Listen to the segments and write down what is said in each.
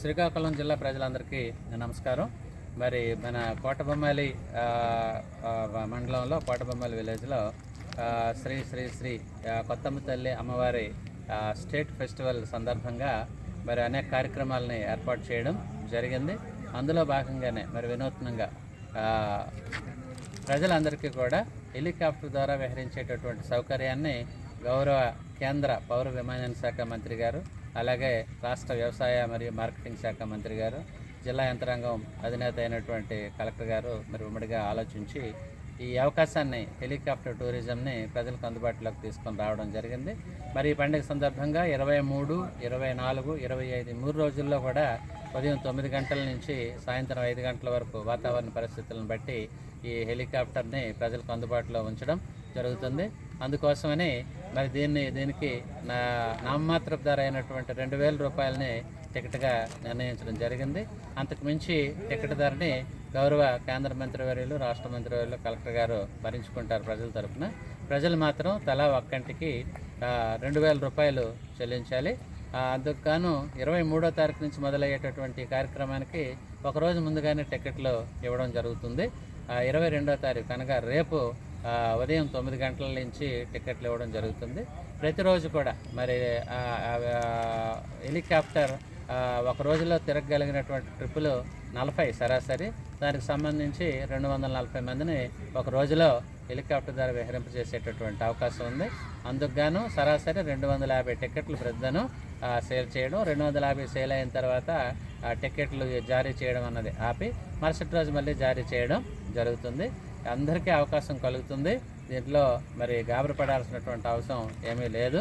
శ్రీకాకుళం జిల్లా ప్రజలందరికీ నమస్కారం. మరి మన కోటబొమ్మాలి మండలంలో కోటబొమ్మాలి విలేజ్లో శ్రీ శ్రీ శ్రీ కొత్తమ్మ తల్లి అమ్మవారి స్టేట్ ఫెస్టివల్ సందర్భంగా మరి అనేక కార్యక్రమాలని ఏర్పాటు చేయడం జరిగింది. అందులో భాగంగానే మరి వినూత్నంగా ప్రజలందరికీ కూడా హెలికాప్టర్ ద్వారా విహరించేటటువంటి సౌకర్యాన్ని గౌరవ కేంద్ర పౌర విమానయాన శాఖ మంత్రి గారు అలాగే రాష్ట్ర వ్యవసాయ మరియు మార్కెటింగ్ శాఖ మంత్రి గారు జిల్లా యంత్రాంగం అధినేత అయినటువంటి కలెక్టర్ గారు మరి ఉమ్మడిగా ఆలోచించి ఈ అవకాశాన్ని హెలికాప్టర్ టూరిజంని ప్రజలకు అందుబాటులోకి తీసుకొని రావడం జరిగింది. మరి ఈ పండుగ సందర్భంగా ఇరవై మూడు ఇరవై నాలుగు ఇరవై ఐదు మూడు రోజుల్లో కూడా ఉదయం తొమ్మిది గంటల నుంచి సాయంత్రం ఐదు గంటల వరకు వాతావరణ పరిస్థితులను బట్టి ఈ హెలికాప్టర్ని ప్రజలకు అందుబాటులో ఉంచడం జరుగుతుంది. అందుకోసమని మరి దీన్ని దీనికి నా నామమాత్రపు ధర అయినటువంటి రెండు వేల రూపాయలని టికెట్గా నిర్ణయించడం జరిగింది. అంతకు మించి టికెట్ ధరని గౌరవ కేంద్ర మంత్రివర్యులు రాష్ట్ర మంత్రివర్యులు కలెక్టర్ గారు భరించుకుంటారు ప్రజల తరపున. ప్రజలు మాత్రం తలా ఒక్కంటికి రెండు వేల రూపాయలు చెల్లించాలి. అందుకుగాను ఇరవై మూడో తారీఖు నుంచి మొదలయ్యేటటువంటి కార్యక్రమానికి ఒకరోజు ముందుగానే టికెట్లు ఇవ్వడం జరుగుతుంది. ఇరవై రెండో తారీఖు అనగా రేపు ఉదయం తొమ్మిది గంటల నుంచి టికెట్లు ఇవ్వడం జరుగుతుంది. ప్రతిరోజు కూడా మరి హెలికాప్టర్ ఒక రోజులో తిరగగలిగినటువంటి ట్రిప్పులు నలభై సరాసరి. దానికి సంబంధించి రెండు వందల నలభై మందిని ఒక రోజులో హెలికాప్టర్ ద్వారా విహరింపజేసేటటువంటి అవకాశం ఉంది. అందుకు గాను సరాసరి రెండు వందల యాభై టికెట్లు ప్రతిదను సేల్ చేయడం రెండు వందల యాభై సేల్ అయిన తర్వాత ఆ టికెట్లు జారీ చేయడం అన్నది ఆపి మరుసటి రోజు మళ్ళీ జారీ చేయడం జరుగుతుంది. అందరికీ అవకాశం కలుగుతుంది. దీంట్లో మరి గాబరపడాల్సినటువంటి అవసరం ఏమీ లేదు.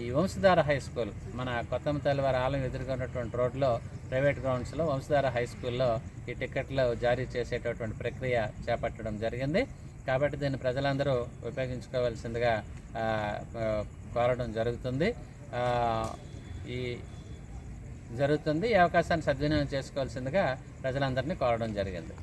ఈ వంశధార హై స్కూల్ మన కొత్తమ్మ తల్లి వారి ఆలయం ఎదురుగా ఉన్నటువంటి రోడ్లో ప్రైవేట్ గ్రౌండ్స్లో వంశధార హై స్కూల్లో ఈ టికెట్లు జారీ చేసేటటువంటి ప్రక్రియ చేపట్టడం జరిగింది. కాబట్టి దీన్ని ప్రజలందరూ ఉపయోగించుకోవాల్సిందిగా కోరడం జరుగుతుంది. ఈ జరుగుతుంది. ఈ అవకాశాన్ని సద్వినియోగం చేసుకోవాల్సిందిగా ప్రజలందరినీ కోరడం జరిగింది.